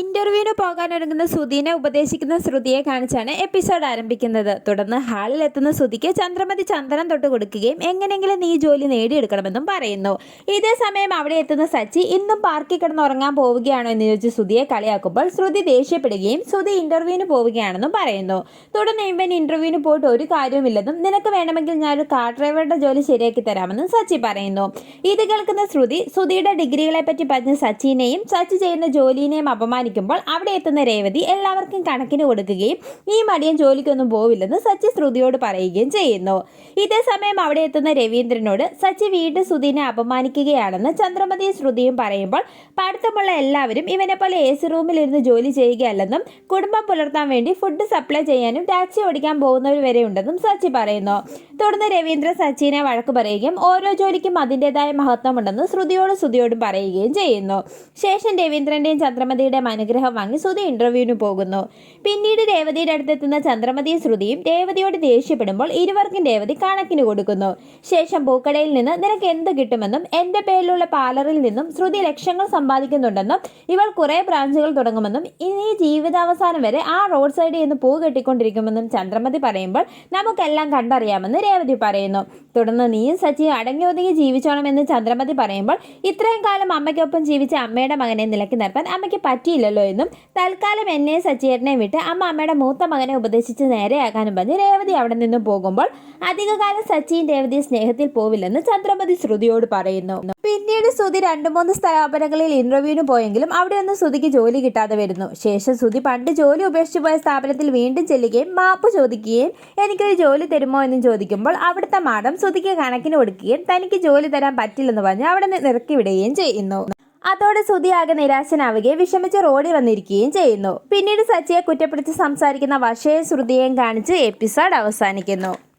ഇന്റർവ്യൂവിന് പോകാനൊരുങ്ങുന്ന സുധീനെ ഉപദേശിക്കുന്ന ശ്രുതിയെ കാണിച്ചാണ് എപ്പിസോഡ് ആരംഭിക്കുന്നത്. തുടർന്ന് ഹാളിൽ എത്തുന്ന ശ്രുതിക്ക് ചന്ദ്രമതി ചന്ദനം തൊട്ട് കൊടുക്കുകയും എങ്ങനെയെങ്കിലും നീ ജോലി നേടിയെടുക്കണമെന്നും പറയുന്നു. ഇതേ സമയം അവിടെ എത്തുന്ന സച്ചി ഇന്നും പാർക്കിൽ കിടന്ന് ഉറങ്ങാൻ പോവുകയാണോ എന്ന് ചോദിച്ച് ശ്രുതിയെ കളിയാക്കുമ്പോൾ ശ്രുതി ദേഷ്യപ്പെടുകയും ശ്രുതി ഇന്റർവ്യൂവിന് പോവുകയാണെന്നും പറയുന്നു. തുടർന്ന് ഇവൻ ഇന്റർവ്യൂവിന് പോയിട്ട് ഒരു കാര്യവുമില്ലെന്നും നിനക്ക് വേണമെങ്കിൽ ഞാൻ ഒരു കാർ ഡ്രൈവറുടെ ജോലി ശരിയാക്കി തരാമെന്നും സച്ചി പറയുന്നു. ഇത് കേൾക്കുന്ന ശ്രുതി ശ്രുതിയുടെ ഡിഗ്രികളെ പറ്റി പറഞ്ഞ് സച്ചിനെയും സച്ചി ചെയ്യുന്ന ജോലിനെയും അപമാനിക്കുമ്പോൾ അവിടെ എത്തുന്ന രേവതി എല്ലാവർക്കും കണക്കിന് കൊടുക്കുകയും ഈ മടിയൻ ജോലിക്കൊന്നും പോവില്ലെന്ന് സച്ചി ശ്രുതിയോട് പറയുകയും ചെയ്യുന്നു. ഇതേ സമയം അവിടെ എത്തുന്ന രവീന്ദ്രനോട് സച്ചി വീണ്ടും സുധീനെ അപമാനിക്കുകയാണെന്ന് ചന്ദ്രമതി ശ്രുതിയും പറയുമ്പോൾ പഠിത്തമുള്ള എല്ലാവരും ഇവനെ പോലെ എ സി റൂമിലിരുന്ന് ജോലി ചെയ്യുകയല്ലെന്നും കുടുംബം പുലർത്താൻ വേണ്ടി ഫുഡ് സപ്ലൈ ചെയ്യാനും ടാക്സി ഓടിക്കാൻ പോകുന്നവർ വരെ ഉണ്ടെന്നും സച്ചി പറയുന്നു. തുടർന്ന് രവീന്ദ്രൻ സച്ചിനെ വഴക്ക് പറയുകയും ഓരോ ജോലിക്കും അതിന്റെതായ മഹത്വമുണ്ടെന്ന് ശ്രുതിയോടും ശ്രുതിയോടും പറയുകയും ചെയ്യുന്നു. ശേഷം രവീന്ദ്രന്റെയും ചന്ദ്രമതിയുടെയും അനുഗ്രഹം വാങ്ങി ശ്രുതി ഇന്റർവ്യൂവിന് പോകുന്നു. പിന്നീട് രേവതിയുടെ അടുത്തെത്തുന്ന ചന്ദ്രമതിയും ശ്രുതിയും രേവതിയോട് ദേഷ്യപ്പെടുമ്പോൾ ഇരുവർക്കും രേവതി കണക്കിന് കൊടുക്കുന്നു. ശേഷം പൂക്കടയിൽ നിന്ന് നിനക്ക് എന്ത് കിട്ടുമെന്നും എന്റെ പേരിലുള്ള പാർലറിൽ നിന്നും ശ്രുതി ലക്ഷങ്ങൾ സമ്പാദിക്കുന്നുണ്ടെന്നും ഇവൾ കുറെ ബ്രാഞ്ചുകൾ തുടങ്ങുമെന്നും ഇനി ജീവിതാവസാനം വരെ ആ റോഡ് സൈഡിൽ നിന്ന് പൂ കെട്ടിക്കൊണ്ടിരിക്കുമെന്നും ചന്ദ്രമതി പറയുമ്പോൾ നമുക്കെല്ലാം കണ്ടറിയാമെന്ന് രേവതി പറയുന്നു. തുടർന്ന് നീയും സച്ചിയും അടങ്ങി ഒതുങ്ങി ജീവിച്ചോണമെന്ന് ചന്ദ്രമതി പറയുമ്പോൾ ഇത്രയും കാലം അമ്മയ്ക്കൊപ്പം ജീവിച്ച അമ്മയുടെ മകനെ നിലക്കി നിർത്താൻ അമ്മയ്ക്ക് പറ്റിയില്ലല്ലോ എന്നും തൽക്കാലം എന്നെ സച്ചേരനെ വിട്ട് അമ്മ അമ്മയുടെ മൂത്ത മകനെ ഉപദേശിച്ച് നേരെയാക്കാനും പറഞ്ഞ് രേവതി അവിടെ നിന്നും പോകുമ്പോൾ അധികകാലം സച്ചിൻ രേവതി സ്നേഹത്തിൽ പോവില്ലെന്ന് ചന്ദ്രമതി ശ്രുതിയോട് പറയുന്നു. പിന്നീട് ശ്രുതി രണ്ടു മൂന്ന് സ്ഥാപനങ്ങളിൽ ഇന്റർവ്യൂവിന് പോയെങ്കിലും അവിടെ ഒന്നും ശ്രുതിക്ക് ജോലി കിട്ടാതെ വരുന്നു. ശേഷം ശ്രുതി പണ്ട് ജോലി ഉപേക്ഷിച്ചു പോയ സ്ഥാപനത്തിൽ വീണ്ടും ചെല്ലുകയും മാപ്പ് ചോദിക്കുകയും എനിക്കൊരു ജോലി തരുമോ എന്നും ചോദിക്കുമ്പോൾ അവിടുത്തെ മാഡം ശ്രുതിക്ക് കണക്കിന് കൊടുക്കുകയും തനിക്ക് ജോലി തരാൻ പറ്റില്ലെന്ന് പറഞ്ഞ് അവിടെ നിന്ന് ഇറക്കി വിടുകയും ചെയ്യുന്നു. അതോടെ ശ്രുതി ആകെ നിരാശനാവുകയും വിഷമിച്ച് റോഡിൽ വന്നിരിക്കുകയും ചെയ്യുന്നു. പിന്നീട് സച്ചിയെ കുറ്റപ്പെടുത്തി സംസാരിക്കുന്ന വശയെ ശ്രുതിയെയും കാണിച്ച് എപ്പിസോഡ് അവസാനിക്കുന്നു.